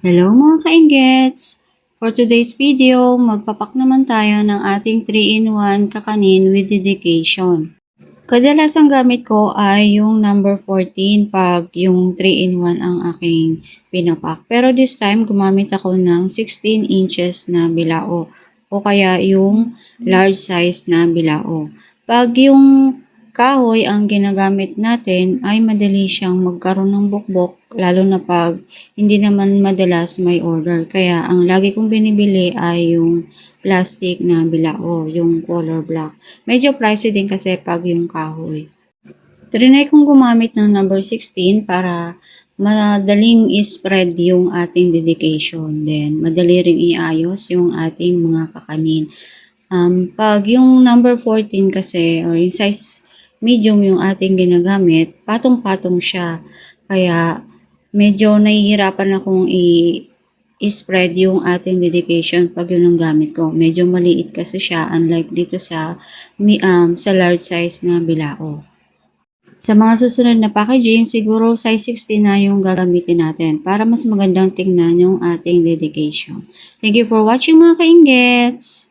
Hello mga kaingets! For today's video, magpapak naman tayo ng ating 3-in-1 kakanin with dedication. Kadalasang gamit ko ay yung number 14 pag yung 3-in-1 ang aking pinapak. Pero this time, gumamit ako ng 16 inches na bilao o kaya yung large size na bilao. Pag yung kahoy ang ginagamit natin ay madali siyang magkaroon ng bukbok lalo na pag hindi naman madalas may order. Kaya ang lagi kong binibili ay yung plastic na bilao, yung color black. Medyo pricey din kasi pag yung kahoy. Trinay kong gumamit ng number 16 para madaling i-spread yung ating dedication. Then, madali ring iayos yung ating mga kakanin. Um, pag yung number 14 kasi, or yung size medium yung ating ginagamit, patong-patong siya. Kaya, medyo nahihirapan akong i- i-spread yung ating dedication pag yun ang gamit ko. Medyo maliit kasi siya, unlike dito sa, um, sa large size na bilao. Sa mga susunod na packaging, siguro size 16 na yung gagamitin natin para mas magandang tingnan yung ating dedication. Thank you for watching mga kaingets!